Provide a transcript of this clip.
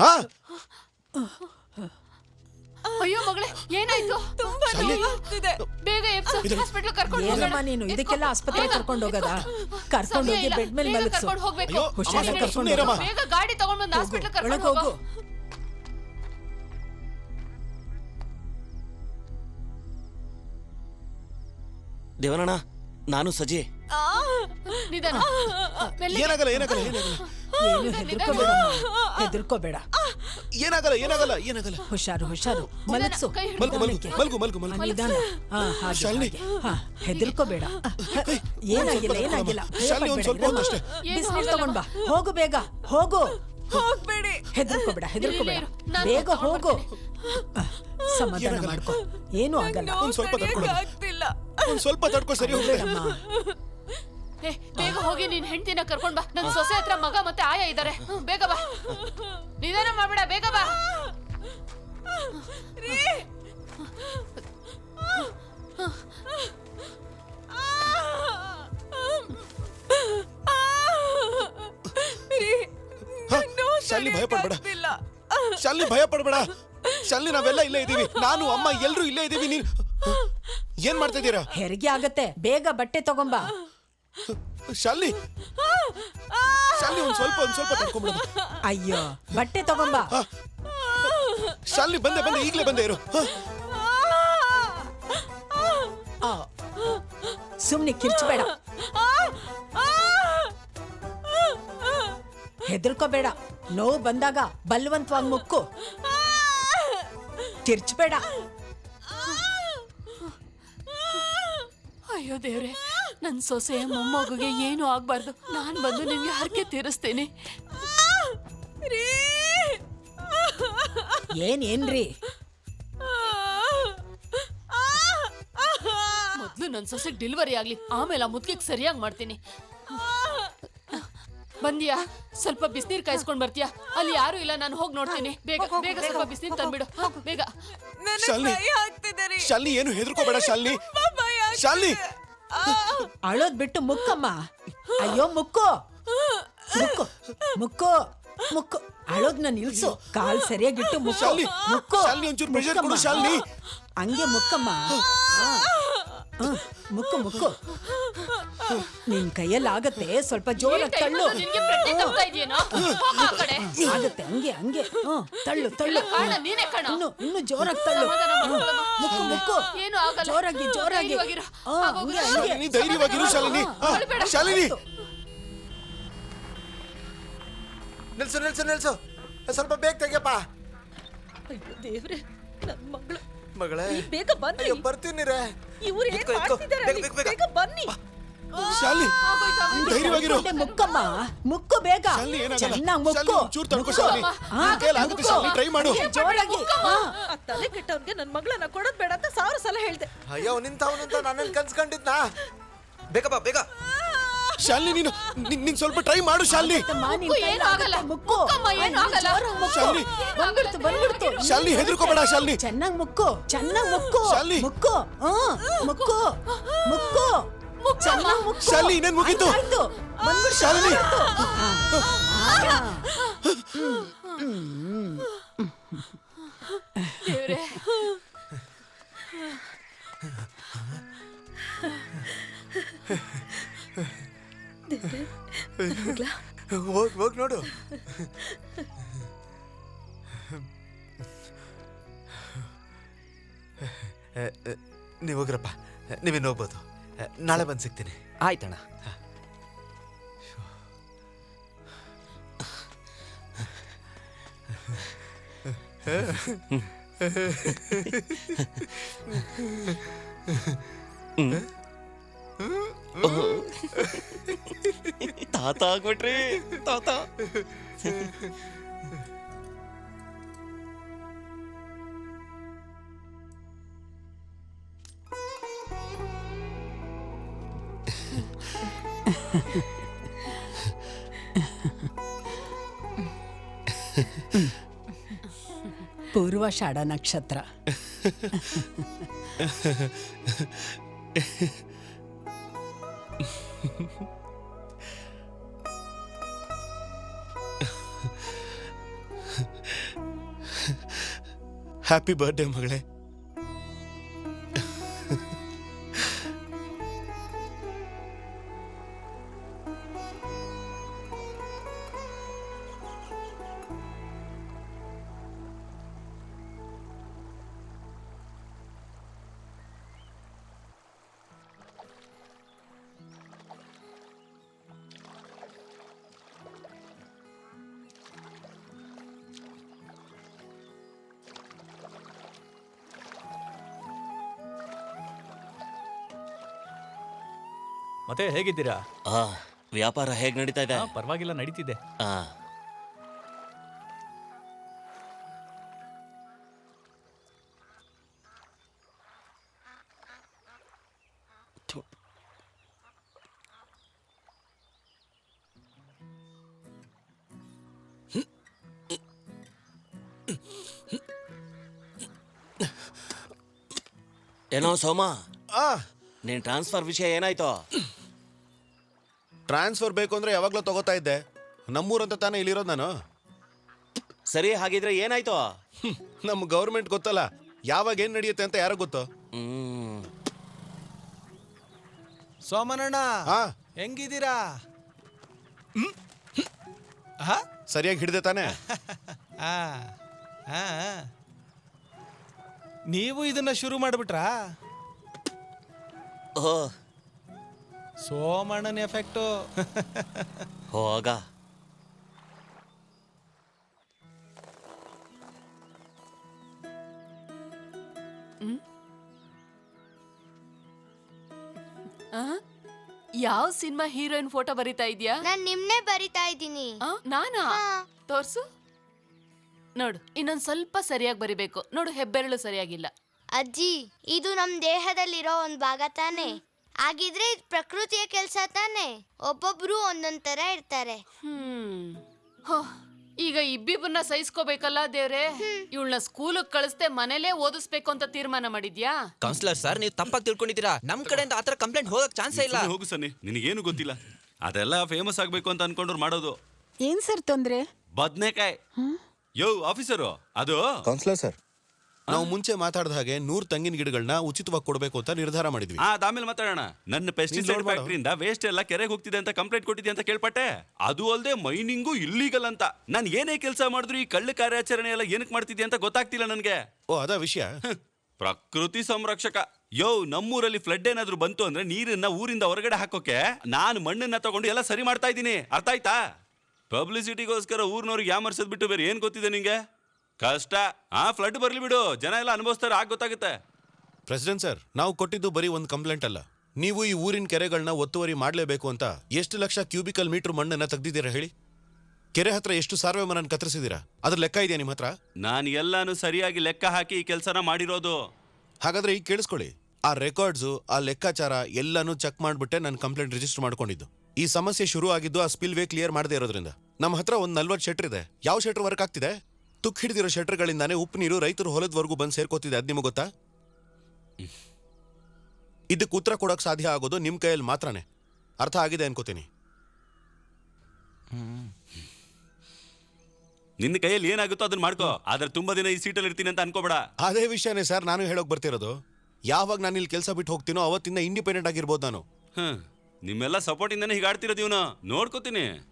ಹಾ? ಅಯ್ಯೋ ಮಗಳೇ ಏನಾಯ್ತು? ತುಂಬಾ ನೋವಾಗ್ತಿದೆ. ಬೇಗ ಎಪ್ಸು ಹಾಸ್ಪಿಟಲ್ ಕರ್ಕೊಂಡು ಹೋಗೋಣ. ಏನಮ್ಮ ನೀನು? ಇದಕ್ಕೆಲ್ಲ ಆಸ್ಪತ್ರೆ ಕರ್ಕೊಂಡು ಹೋಗದ? ಕರ್ಕೊಂಡು ಹೋಗಿ ಬೆಡ್ ಮೇಲೆ ಮಲಗಿಸು. ಕರ್ಕೊಂಡು ಹೋಗ್ಬೇಕು. ಹುಷಾರಾಗಿ ಬೇಗ ಕರ್ಕೊಂಡು ಇರಮ್ಮ. ಬೇಗ ಗಾಡಿ ತಗೊಂಡ್ಬಂದು ಹಾಸ್ಪಿಟಲ್ ಕರ್ಕೊಂಡು ಒಳಗೆ ಹೋಗು. ಹೋಗು. ದೇವನಣ್ಣ ನಾನು ಸಜೆ. ನಿಧಾನ. ಮೆಲ್ಲಿಗೆ. ಏನಾಗಲ್ಲ ಏನಾಗಲ್ಲ ಏನಾಗಲ್ಲ. ಏನು ಹೆದರ್ಕೋಬೇಡ ಹೆದರ್ಕೋಬೇಡ ಏನಾಗಲ್ಲ ಏನಾಗಲ್ಲ ಏನಾಗಲ್ಲ. ಹುಷಾರು ಹುಷಾರು. ಮಲಗಿಸು. ಕೈ. ಮಲ್ಗು ಮಲ್ಗು ಮಲ್ಗು ಮಲ್ಗು ಆ, ಮಲ್ಗು. ನಿಧಾನ. ಹಾ ಹಾಗೆ ಶಾಲಿನಿ. ಹಾಗೆ. ಹಾ ಹೆದರ್ಕೋಬೇಡ. ಏನಾಗಿಲ್ಲ ಏನಾಗಿಲ್ಲ. ಶಾಲಿನಿ, ಒಂದ್ ಸ್ವಲ್ಪ ಹೊತ್ತು ಅಷ್ಟೇ. ಬಿಸಿನೀರು ತಗೊಂಡ್ ಬಾ. ಹೋಗು ಬೇಗ. ಹೋಗು. ಹೋಗ್ಬೇಡಿ. ಹೆದರ್ಕೋಬೇಡ ಹೆದರ್ಕೋಬೇಡ. ಇರು, ನಾನು ಬೇಗ ತಗೊಂಡ್ ಹೋಗು. ಆ, ಸಮಾಧಾನ ಮಾಡ್ಕೊ. ಏನು ಆಗಲ್ಲ. ಒಂದ್ ಸ್ವಲ್ಪ ತಡೆಯಕ್ಕೆ ತಡ್ಕೊಳ್ಳಿ. ಆಗ್ತಿಲ್ಲ. ಒಂದ್ ಸ್ವಲ್ಪ ತಡ್ಕೊ ಸರಿ ಹೋಗ್ಬೇಡಮ್ಮ ಬೇಡಮ್ಮ ಏ, ಬೇಗ ಹೋಗಿ ನಿನ್ ಹೆಂಡತಿನ ಕರ್ಕೊಂಡ್ ಬಾ. ನನ್ ಸೊಸೆ ಹತ್ರ ಮಗ ಮತ್ತೆ ಆಯ ಇದಾರೆ. ಹ್ಮ್, ಬೇಗ ಬಾ. ನಿಧಾನ ಮಾಡ್ಬೇಡ ಬೇಗ ಬಾ. ಶಾಲಿ ಭಯ ಪಡ್ಬೇಡ. ಶಾಲಿ ಭಯ ಪಡ್ಬೇಡ. ನಾವೆಲ್ಲ ಇಲ್ಲೇ ಇದೀವಿ ನಾನು ಅಮ್ಮ ಎಲ್ರು ಇಲ್ಲೇ ಇದೀವಿ ನೀನ್ ಏನ್ ಮಾಡ್ತಾ ಇದ್ದೀರಾ? ಹೆರಿಗೆ ಆಗತ್ತೆ. ಬೇಗ ಬಟ್ಟೆ ತಗೊಂಬಾ. ಶಾಲಿನಿ. ಶಾಲಿ ಒಂದ್ ಸ್ವಲ್ಪ ಒಂದ್ ಸ್ವಲ್ಪ ತಡ್ಕೊಂಡ್ಬಿಡ ಅಯ್ಯೋ ಬಟ್ಟೆ ತಗೊಂಬಾ. ಶಾಲಿ ಬಂದೆ ಬಂದೆ ಈಗ್ಲೇ ಬಂದೆ ಇರು. ಸುಮ್ನೆ ಕಿರ್ಚಬೇಡ. ಹೆದರ್ಕೋಬೇಡ. ನೋವು ಬಂದಾಗ ಬಲವಂತವಾಗಿ ಮುಕ್ಕು. ಕಿರ್ಚಬೇಡ. ಅಯ್ಯೋ ದೇವ್ರೆ. ನನ್ ಸೊಸೆ ಮೊಮ್ಮಗುಗೆ ಏನು ಆಗ್ಬಾರ್ದು. ನಾನ್ ಬಂದು ನಿಮ್ಗೆ ಹರಕೆ ತೀರಿಸ್ತೀನಿ. ಏನೇನ್ರಿ ಏನ್ ಏನ್ರಿ ಮೊದ್ಲು ನನ್ ಸೊಸೆಗೆ ಡೆಲಿವರಿ ಆಗ್ಲಿ ಆಮೇಲೆ ಆ ಮುದ್ಕಿಗೆ ಸರಿಯಾಗಿ ಮಾಡ್ತೀನಿ. ಬಂದಿಯಾ? ಸ್ವಲ್ಪ ಬಿಸಿನೀರ್ ಕಾಯಿಸ್ಕೊಂಡ್ ಬರ್ತೀಯಾ? ಅಲ್ಲಿ ಯಾರು ಇಲ್ಲ ನಾನು ಹೋಗಿ ನೋಡ್ತೀನಿ. ಬೇಗ ಬೇಗ ಸ್ವಲ್ಪ ಬಿಸಿನೀರು ತಂದ್ಬಿಡು. ಬೇಗ. ಶಾಲಿ ಶಾಲಿನಿ. ಶಾಲಿನಿ ಏನು ಹೆದರ್ಕೋಬೇಡ ಶಾಲಿ ಶಾಲಿ ಶಾಲಿನಿ ಅಳೋದ್ ಬಿಟ್ಟು ಮುಕ್ಕಮ್ಮ. ಅಯ್ಯೋ ಮುಕ್ಕು. ಮುಕ್ಕು ಮುಕ್ಕು ಮುಕ್ಕು. ಅಳೋದ್ನ ನಿಲ್ಸು. ಕಾಲ್ ಸರಿಯಾಗಿಟ್ಟು ಮುಕ್ಕು ಶಾಲಿನಿ, ಮುಕ್ಕು. ಶಾಲಿನಿ ಒಂಚೂರು pressure ಕೊಡು, ಮುಕ್ಕಮ್ಮ. ಶಾಲಿನಿ. ಹಂಗೆ ಮುಕ್ಕಮ್ಮ. ಆ. ಮುಕ್ಕು ಮುಕ್ಕು. ನಿನ್ ಕೈಯಲ್ಲಿ ಆಗತ್ತೆ ಸ್ವಲ್ಪ ಜೋರ ಜೋರಾಗಿ ತಳ್ಳು. ಅಲ್ಲೂ ನಿನ್ಗೆ ಪ್ರಜ್ಞೆ ತಪ್ತಾ ಇದೆಯೇನೋ? ಹೋಗು ಆ ಕಡೆ. ಆಗತ್ತೆ ಹಂಗೆ ಹಂಗೆ. ಹ್ಮ್ ತಳ್ಳು ತಳ್ಳು. ಕಾರಣ ನೀನೇ ಕಣ. ಇನ್ನು ಇನ್ನು ಜೋರಾಗಿ ತಳ್ಳು. ಸಮಾಧಾನ ಮಾಡ್ಕೊಳ್ಳಮ್ಮ. ಮುಕ್ಕು ಮುಕ್ಕು. ಏನು ಆಗಲ್ಲ. ಜೋರಾಗಿ ಜೋರಾಗಿ. ಧೈರ್ಯವಾಗಿರು. ಹಂಗೆ ಶಾಲಿನಿ ಧೈರ್ಯವಾಗಿರು ಶಾಲಿನಿ. ಆ, ಅಳ್ಬೇಡ. ಶಾಲಿನಿ. ನಿಲ್ಸು ನಿಲ್ಸು ನಿಲ್ಸು. ಸ್ವಲ್ಪ ಬೇಗ ತೆಗಿಯಪ್ಪ. ಅಯ್ಯೋ ದೇವ್ರೆ ನನ್ ಮಗಳು. ಮಗಳೇ. ಬೇಗ ಬನ್ನಿ. ಅಯ್ಯೋ ಬರ್ತೀನಿ ರೇ ಇವ್ರು ಏನ್ ಮಾಡ್ತಿದ್ದಾರೆ ಇಟ್ಕೋ. ಬೇಗ, ಅಲ್ಲಿ? ಬೇಗ, ಬೇಗ. ಬೇಗ ಬನ್ನಿ. ಶಾಲಿ. ಧೈರ್ಯವಾಗಿರು. ಮುಕ್ಕಮ್ಮ ಮುಕ್ಕು ಬೇಗ. ಶಾಲಿ ಏನಾಗಲ್ಲ? ಚೆನ್ನಾಗ್ ಶಾಲಿನಿ ಮುಕ್ಕು ಒಂಚೂರು ತಡ್ಕೊ. ಶಾಲಿನಿ. ಆ, ನಿನ್ ಕೈಯಲ್ಲಿ ಆಗುತ್ತೆ ಮುಕ್ಕು. ಟ್ರೈ ಮಾಡು. ಜೋರಾಗಿ. ಆ. ಆ ತಲೆ ಕೆಟ್ಟವ್ರಿಗೆ ನನ್ನ ಮಗಳನ್ನ ಕೊಡೋದ್ ಬೇಡ ಅಂತ ಸಾವಿರ ಸಲ ಹೇಳ್ದೆ. ಅಯ್ಯೋ ನಿಂತವನಂತ ನನ್ನ ನನ್ನನ್ನು ಕನ್ಸ್ಕೊಂಡಿದ್ನಾ? ಬೇಗ ಬಾ ಬೇಗ. ಶಾಲಿನಿ ನೀನು ನಿನ್- ನೀನ್ ಸ್ವಲ್ಪ ಟ್ರೈ ಮಾಡು ಶಾಲಿನಿ. ಮುಕ್ಕು, ಏನು ಆಗಲ್ಲ. ಮುಕ್ಕಮ್ಮ, ಏನು ಆಗಲ್ಲ. ಶಾಲಿನಿ. ಬಂದ್ಬಿಡ್ತು ಬಂದ್ಬಿಡ್ತು. ಶಾಲಿನಿ ಹೆದರ್ಕೋಬೇಡ ಶಾಲಿನಿ. ಚೆನ್ನಾಗ್ ಮುಕ್ಕು ಚೆನ್ನಾಗ್ ಮುಕ್ಕು. ಶಾಲಿನಿ. ಮುಕ್ಕು. ಆ, ಮುಕ್ಕು. ಮುಕ್ಕು. ಶಾಲಿ ಮುಕ್ಕು ಶಾಲಿನಿ, ಇನ್ನೇನ್ ಮುಗೀತು? ಆಯ್ತು, ಆಯ್ತು. ಬಂದ್ಬಿಡ್ತು, ಶಾಲಿನಿ. ದೇವ್ರೆ. ಹೋಗ್ ಹೋಗಿ ನೋಡು. ನೀವು ಹೋಗ್ರಪ್ಪ. ನೀವಿನ್ನು ಹೋಗ್ಬೋದು. ನಾಳೆ ಬಂದು ಸಿಗ್ತೀನಿ. ಆಯ್ತಣ್ಣ. ತಾತ ಆಗ್ಬಿಟ್ರಿ ತಾತ ಪೂರ್ವಾಷಾಢ ನಕ್ಷತ್ರ ஹாப்பி பர்த்டே மகளே ಮತ್ತೆ ಹೇಗಿದ್ದೀರಾ? ಆ ವ್ಯಾಪಾರ ಹೇಗ್ ನಡೀತಾ ಇದೆ? ಪರವಾಗಿಲ್ಲ ನಡೀತಿದೆ. ಆ. ಥು. ಏನೋ ಸೋಮ ಆ. ನಿನ್ ಟ್ರಾನ್ಸ್ಫರ್ ವಿಷಯ ಏನಾಯ್ತು? ಟ್ರಾನ್ಸ್ಫರ್ ಬೇಕು ಅಂದ್ರೆ ಯಾವಾಗಲೂ ತಗೋತಾ ಇದ್ದೆ. ನಮ್ಮೂರಂತ ತಾನೇ ಇಲ್ಲಿರೋದು ನಾನು. ಸರಿ ಹಾಗಿದ್ರೆ ಏನಾಯ್ತು? ಹ್ಮ್, ನಮ್ಮ ಗೌರ್ಮೆಂಟ್ ಗೊತ್ತಲ್ಲ ಯಾವಾಗ ಏನ್ ನಡೆಯುತ್ತೆ ಅಂತ ಯಾರೋ ಗೊತ್ತು? ಹ್ಮ್. ಸೋಮನಣ್ಣ ಹಾ. ಹೆಂಗಿದ್ದೀರಾ? ಸರಿಯಾಗಿ ಹಿಡಿದೆ ತಾನೆ? ಆ, ಆ, ಆ. ನೀವು ಇದನ್ನ ಶುರು ಮಾಡ್ಬಿಟ್ರಾ? ಓ ಸೋಮಣ್ಣನ ಎಫೆಕ್ಟು. ಹೋಗ. ಯಾವ ಸಿನಿಮಾ ಹೀರೋಯಿನ್ ಫೋಟೋ ಬರಿತಾ ಇದೆಯಾ? ನಾನು ನಿಮ್ನೆ ಬರಿತಾ ಇದ್ದೀನಿ. ನಾನು. ತೋರ್ಸು. ನೋಡು ಇನ್ನೊಂದ್ ಸ್ವಲ್ಪ ಸರಿಯಾಗಿ ಬರಿಬೇಕು. ನೋಡು ಹೆಬ್ಬೆರಳು ಸರಿಯಾಗಿಲ್ಲ. ಅಜ್ಜಿ ಇದು ನಮ್ ದೇಹದಲ್ಲಿರೋ ಒಂದ್ ಭಾಗ ತಾನೆ? ಆಗಿದ್ರೆ ಇದ್ ಪ್ರಕೃತಿಯ ಕೆಲಸ ತಾನೆ? ಒಬ್ಬೊಬ್ರು ಒಂದೊಂದ್ ತರ ಇರ್ತಾರೆ. ಹ್ಮ್. ಹೋ, ಈಗ ಇಬ್ಬಿಬ್ಬರನ್ನ ಸಹಿಸ್ಕೋಬೇಕಲ್ಲ ದೇವ್ರೆ? ಇವಳನ್ನ ಸ್ಕೂಲಿಗೆ ಕಳಿಸ್ದೆ ಮನೇಲೇ ಓದಿಸ್ಬೇಕು ಅಂತ ತೀರ್ಮಾನ ಮಾಡಿದ್ಯಾ? ಕೌನ್ಸಿಲರ್ ಸರ್ ನೀವು ತಪ್ಪಾಗಿ ತಿಳ್ಕೊಂಡಿದ್ದೀರಾ? ನಮ್ ಕಡೆಯಿಂದ ಆತರ ಕಂಪ್ಲೇಂಟ್ ಹೋಗಕ್ ಚಾನ್ಸೇ ಇಲ್ಲ. ಸುಮ್ನೆ ಹೋಗು ಸನ್ನಿ. ನಿನಗೇನು ಗೊತ್ತಿಲ್ಲ. ಅದೆಲ್ಲ ಫೇಮಸ್ ಆಗ್ಬೇಕು ಅಂತ ಅನ್ಕೊಂಡ್ರು ಮಾಡೋದು. ಏನ್ ಸರ್ ತೊಂದ್ರೆ? ಬದ್ನೆಕಾಯಿ. ಯೋ ಆಫೀಸರು ಅದು? ಕೌನ್ಸಿಲರ್ ಸರ್ ನಾವು ಮುಂಚೆ ಮಾತಾಡಿದ ಹಾಗೆ ನೂರ್ ತೆಂಗಿನ ಗಿಡಗಳನ್ನ ಉಚಿತವಾಗಿ ಕೊಡಬೇಕು ಅಂತ ನಿರ್ಧಾರ ಮಾಡಿದ್ವಿ. ಆ ಅದಾದ್ಮೇಲೆ ಮಾತಾಡೋಣ. ನನ್ನ ಪೆಸ್ಟಿಸೈಡ್. ಫ್ಯಾಕ್ಟ್ರಿಯಿಂದ ವೇಸ್ಟ್ ಎಲ್ಲ ಕೆರೆಗೆ ಹೋಗ್ತಿದೆ ಅಂತ ಕಂಪ್ಲೇಂಟ್ ಕೊಟ್ಟಿದೆ ಅಂತ ಕೇಳ್ಪಟ್ಟೆ? ಅದು ಅಲ್ಲದೆ ಮೈನಿಂಗು ಇಲ್ಲಿಗಲ್ ಅಂತ. ನಾನು ಏನೇ ಕೆಲಸ ಮಾಡಿದ್ರು ಈ ಕಳ್ಳ ಕಾರ್ಯಾಚರಣೆ ಎಲ್ಲ ಏನಕ್ಕೆ ಮಾಡ್ತಿದ್ದೆ ಅಂತ ಗೊತ್ತಾಗ್ತಿಲ್ಲ ನನಗೆ. ಓ ಅದ ವಿಷಯ? ಪ್ರಕೃತಿ ಸಂರಕ್ಷಕ. ಯೋ ನಮ್ಮೂರಲ್ಲಿ ಫ್ಲಡ್ ಏನಾದ್ರೂ ಬಂತು ಅಂದ್ರೆ ನೀರನ್ನ ಊರಿಂದ ಹೊರಗಡೆ ಹಾಕೋಕೆ ನಾನು ಮಣ್ಣನ್ನ ತಗೊಂಡು ಎಲ್ಲ ಸರಿ ಮಾಡ್ತಾ ಇದ್ದೀನಿ. ಅರ್ಥ ಆಯ್ತಾ? ಪಬ್ಲಿಸಿಟಿಗೋಸ್ಕರ ಊರ್ನವ್ರಿಗೆ ಯಾಮರ್ಸದ್ ಬಿಟ್ಟು ಬೇರೆ ಏನ್ ಗೊತ್ತಿದೆ ನಿಂಗೆ? ಕಷ್ಟ. ಆ ಫ್ಲಡ್ ಬರ್ಲಿ ಬಿಡು. ಜನ ಎಲ್ಲ ಅನುಭವಿಸ್ತಾರೆ ಆಗ ಗೊತ್ತಾಗುತ್ತೆ. ಪ್ರೆಸಿಡೆಂಟ್ ಸರ್ ನಾವು ಕೊಟ್ಟಿದ್ದು ಬರೀ ಒಂದು ಕಂಪ್ಲೇಂಟ್ ಅಲ್ಲ. ನೀವು ಈ ಊರಿನ ಕೆರೆಗಳನ್ನ ಒತ್ತುವರಿ ಮಾಡಲೇಬೇಕು ಅಂತ ಎಷ್ಟು ಲಕ್ಷ ಕ್ಯೂಬಿಕಲ್ ಮೀಟರ್ ಮಣ್ಣನ್ನ ತೆಗ್ದಿದ್ದೀರಾ ಹೇಳಿ? ಕೆರೆ ಹತ್ರ ಎಷ್ಟು ಸಾರ್ವೆ ಮರನ್ನ ಕತ್ತರಿಸಿದ್ದೀರಾ? ಅದ್ರ ಲೆಕ್ಕ ಇದೆಯಾ ನಿಮ್ಮ ಹತ್ರ? ನಾನು ಎಲ್ಲಾನು ಸರಿಯಾಗಿ ಲೆಕ್ಕ ಹಾಕಿ ಈ ಕೆಲಸನ ಮಾಡಿರೋದು. ಹಾಗಾದ್ರೆ ಈಗ ಕೇಳಿಸ್ಕೊಳ್ಳಿ. ಆ ರೆಕಾರ್ಡ್ಸು ಆ ಲೆಕ್ಕಾಚಾರ ಎಲ್ಲಾನು ಚೆಕ್ ಮಾಡ್ಬಿಟ್ಟೆ ನಾನು ಕಂಪ್ಲೇಂಟ್ ರಿಜಿಸ್ಟರ್ ಮಾಡ್ಕೊಂಡಿದ್ದು. ಈ ಸಮಸ್ಯೆ ಶುರು ಆಗಿದ್ದು ಆ ಸ್ಪಿಲ್ ವೇ ಕ್ಲಿಯರ್ ಮಾಡದೇ ಇರೋದ್ರಿಂದ. ನಮ್ಮ ಹತ್ರ ಒಂದು ನಲ್ವತ್ತು ಶೆಟ್ರ್ ಇದೆ. ಯಾವ ಶೆಟ್ರ್ ವರ್ಕ್ ಆಗ್ತಿದೆ? ತುಕ್ ಹಿಡಿದಿರೋ ಶೆಟ್ರ್ಗಳಿಂದಾನೇ ಉಪ್ಪು ನೀರು ರೈತರು ಹೊಲದವರೆಗೂ ಬಂದು ಸೇರ್ಕೋತಿದೆ. ಅದ್ ನಿಮಗೆ ಗೊತ್ತಾ? ಇದಕ್ಕೆ ಉತ್ತರ ಕೊಡೋಕೆ ಸಾಧ್ಯ ಆಗೋದು ನಿಮ್ಮ ಕೈಯಲ್ಲಿ ಮಾತ್ರನೇ. ಅರ್ಥ ಆಗಿದೆ ಅನ್ಕೋತೀನಿ. ನಿನ್ನ ಕೈಯಲ್ಲಿ ಏನಾಗುತ್ತೋ ಅದನ್ನ ಮಾಡ್ಕೋ. ಆದ್ರೆ ತುಂಬಾ ದಿನ ಈ ಸೀಟಲ್ಲಿ ಇರ್ತೀನಿ ಅಂತ ಅನ್ಕೋಬೇಡ. ಅದೇ ವಿಷಯನೇ ಸರ್ ನಾನು ಹೇಳೋಕೆ ಬರ್ತಿರೋದು. ಯಾವಾಗ ನಾನು ಇಲ್ಲಿ ಕೆಲಸ ಬಿಟ್ಟು ಹೋಗ್ತೀನೋ ಅವತ್ತಿಂದ ಇಂಡಿಪೆಂಡೆಂಟ್ ಆಗಿರ್ಬೋದು ನಾನು. ಹ್ಮ್. ನಿಮ್ಮೆಲ್ಲ ಸಪೋರ್ಟ್ ಇಂದಾನೆ ಹೀಗಾಡ್ತಿರೋದು ಇವನು. ನೋಡ್ಕೋತೀನಿ.